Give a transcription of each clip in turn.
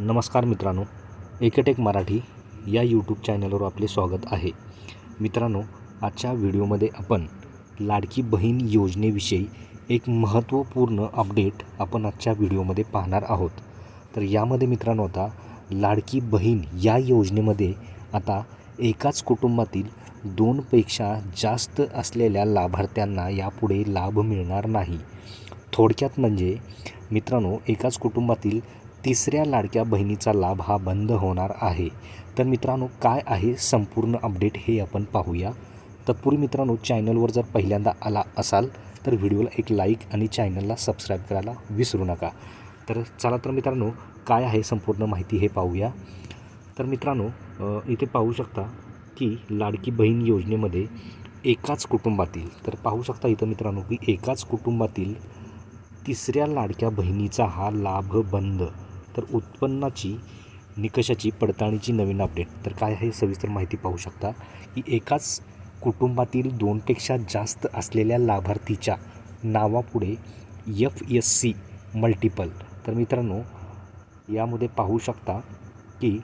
नमस्कार मित्रांनो एकटेक मराठी या यूट्यूब चॅनलवर आपले स्वागत आहे. मित्रांनो आजच्या व्हिडिओमध्ये आपण लाडकी बहीण योजनेविषयी एक महत्त्वपूर्ण अपडेट आपण आजच्या व्हिडिओमध्ये पाहणार आहोत. तर यामध्ये मित्रांनो आता लाडकी बहीण या योजनेमध्ये आता एकाच कुटुंबातील दोनपेक्षा जास्त असलेल्या लाभार्थ्यांना यापुढे लाभ मिळणार नाही. थोडक्यात म्हणजे मित्रांनो एकाच कुटुंबातील तिसऱ्या लाडक्या बहिणीचा लाभ हा बंद होणार आहे. तर मित्रांनो काय आहे संपूर्ण अपडेट हे आपण पाहूया. तत्पूर्वी मित्रांनो चॅनलवर जर पहिल्यांदा आला असाल तर व्हिडिओला एक लाईक आणि चॅनलला सबस्क्राईब करायला विसरू नका. तर चला तर मित्रांनो काय आहे संपूर्ण माहिती हे पाहूया. तर मित्रांनो इथे पाहू शकता की लाडकी बहीण योजनेमध्ये एकाच कुटुंबातील तर पाहू शकता इथं मित्रांनो की एकाच कुटुंबातील तिसऱ्या लाडक्या बहिणीचा हा लाभ बंद. तर उत्पन्नाची निकषाची पडताळणीची नवीन अपडेट तर काय आहे सविस्तर माहिती पाहू शकता की एकाच कुटुंबातील दोनपेक्षा जास्त असलेल्या लाभार्थीच्या नावापुढे एफ एस सी मल्टिपल तर मित्रांनो यामध्ये पाहू शकता की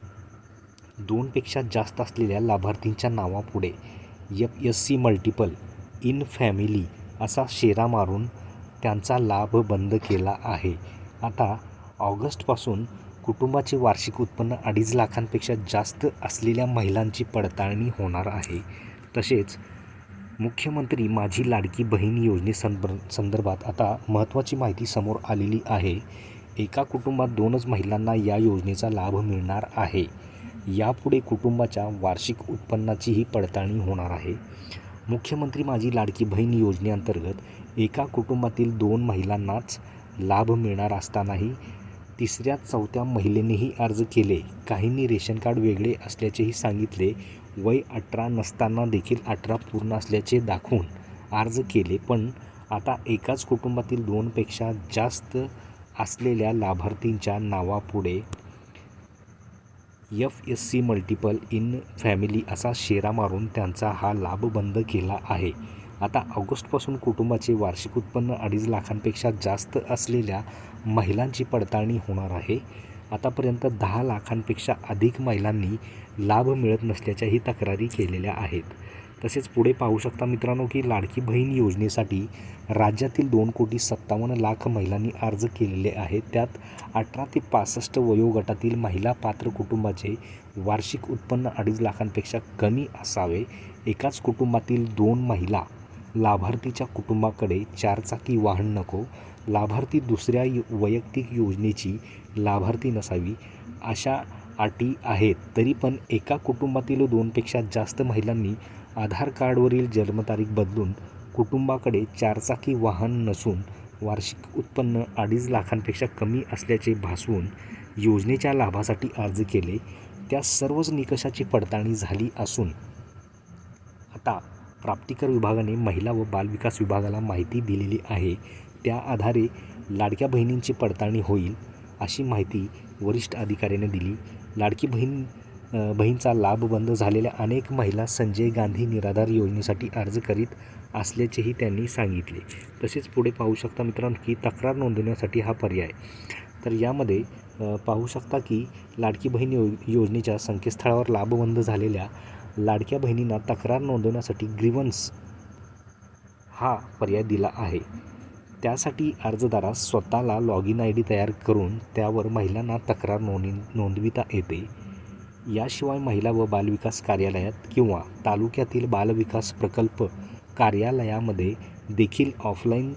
दोनपेक्षा जास्त असलेल्या लाभार्थींच्या नावापुढे F S C multiple in family असा शेरा मारून त्यांचा लाभ बंद केला आहे. आता ऑगस्टपासून कुटुंबाचे वार्षिक उत्पन्न अडीच लाखांपेक्षा जास्त असलेल्या महिलांची पडताळणी होणार आहे. तसेच मुख्यमंत्री माझी लाडकी बहीण योजनेसंदर् संदर्भात आता महत्त्वाची माहिती समोर आलेली आहे. एका कुटुंबात दोनच महिलांना या योजनेचा लाभ मिळणार आहे. यापुढे कुटुंबाच्या वार्षिक उत्पन्नाचीही पडताळणी होणार आहे. मुख्यमंत्री माझी लाडकी बहीण योजनेअंतर्गत एका कुटुंबातील दोन महिलांनाच लाभ मिळणार असतानाही तिसऱ्या चौथ्या महिलेनेही अर्ज केले. काहींनी रेशन कार्ड वेगळे असल्याचेही सांगितले. वय अठरा नसताना देखील अठरा पूर्ण असल्याचे दाखवून अर्ज केले पण आता एकाच कुटुंबातील दोनपेक्षा जास्त असलेल्या लाभार्थींच्या नावापुढे F S C multiple in family असा शेरा मारून त्यांचा हा लाभ बंद केला आहे. आता ऑगस्टपासून कुटुंबाचे वार्षिक उत्पन्न अडीच लाखांपेक्षा जास्त असलेल्या महिलांची पडताळणी होणार आहे. आतापर्यंत दहा लाखांपेक्षा अधिक महिलांनी लाभ मिळत नसल्याच्याही तक्रारी केलेल्या आहेत. तसेच पुढे पाहू शकता मित्रांनो की लाडकी बहीण योजनेसाठी राज्यातील दोन कोटी सत्तावन्न लाख महिलांनी अर्ज केलेले आहेत. त्यात अठरा ते पासष्ट वयोगटातील महिला पात्र कुटुंबाचे वार्षिक उत्पन्न अडीच लाखांपेक्षा कमी असावे. एकाच कुटुंबातील दोन महिला लाभार्थीच्या कुटुंबाकडे चारचाकी वाहन नको लाभार्थी दुसऱ्या यो- वैयक्तिक योजनेची लाभार्थी नसावी अशा अटी आहेत. तरी पण एका कुटुंबातील दोनपेक्षा जास्त महिलांनी आधार कार्डवरील जन्मतारीख बदलून कुटुंबाकडे चारचाकी वाहन नसून वार्षिक उत्पन्न अडीच लाखांपेक्षा कमी असल्याचे भासवून योजनेच्या लाभासाठी अर्ज केले. त्या सर्वच निकषाची पडताळणी झाली असून आता प्राप्तिकर विभागाने महिला व बालविकास विभागाला माहिती दिलेली आहे. त्या आधारे लाडक्या बहिणींची पडताळणी होईल अशी माहिती वरिष्ठ अधिकाऱ्याने दिली. लाडकी बहीण अ, बहीणचा लाभ बंद झालेल्या अनेक महिला संजय गांधी निराधार योजनेसाठी अर्ज करीत असल्याचेही त्यांनी सांगितले. तसेच पुढे पाहू शकता मित्रांनो की तक्रार नोंदवण्यासाठी हा पर्याय. तर यामध्ये पाहू शकता की लाडकी बहीण यो योजनेच्या संकेतस्थळावर लाभबंद झालेल्या लाडक्या बहिणींना तक्रार नोंदवण्यासाठी ग्रीवन्स हा पर्याय दिला आहे. त्यासाठी अर्जदारास स्वतःला लॉग इन आय डी तयार करून त्यावर महिलांना तक्रार नोंदणी नोंदविता येते. याशिवाय महिला व बालविकास कार्यालयात किंवा तालुक्यातील बालविकास प्रकल्प कार्यालयामध्ये देखील ऑफलाईन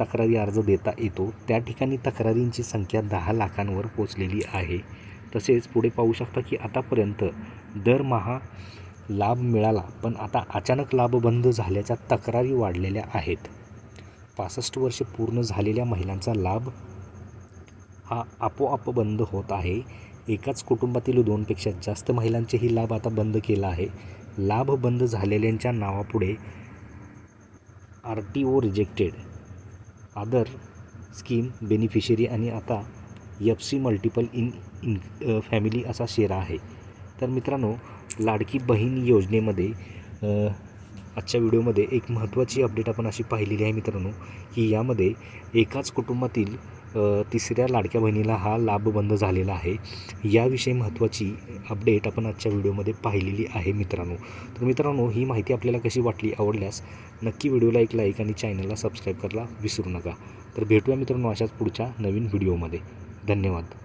तक्रारी अर्ज देता येतो. त्या ठिकाणी तक्रारींची संख्या दहा लाखांवर पोचलेली आहे. तसेच पुढे पाहू शकता की आतापर्यंत दरमहा लाभ मिळाला पण आता अचानक लाभ बंद झाल्याच्या तक्रारी वाढलेल्या आहेत. पासष्ट वर्षे पूर्ण झालेल्या महिलांचा लाभ हा आपोआप बंद होत आहे. एकाच कुटुंबातील दोनपेक्षा जास्त महिलांचेही लाभ आता बंद केला आहे. लाभ बंद झालेल्यांच्या नावापुढे R T O rejected. Other scheme beneficiary आणि आता F C multiple in in family असा शेरा आहे. तर मित्रांनो लाडकी बहीण योजनेमध्ये आजच्या व्हिडिओमध्ये एक महत्त्वाची अपडेट आपण अशी पाहिलेली आहे मित्रांनो की यामध्ये एकाच कुटुंबातील तिसऱ्या लाडक्या बहिणीला हा लाभ बंद झालेला आहे. याविषयी महत्त्वाची अपडेट आपण आजच्या व्हिडिओमध्ये पाहिलेली आहे मित्रांनो. तर मित्रांनो ही माहिती आपल्याला कशी वाटली आवडल्यास नक्की व्हिडिओला एक लाईक आणि चॅनलला सबस्क्राईब करायला विसरू नका. तर भेटूया मित्रांनो अशाच पुढच्या नवीन व्हिडिओमध्ये. धन्यवाद.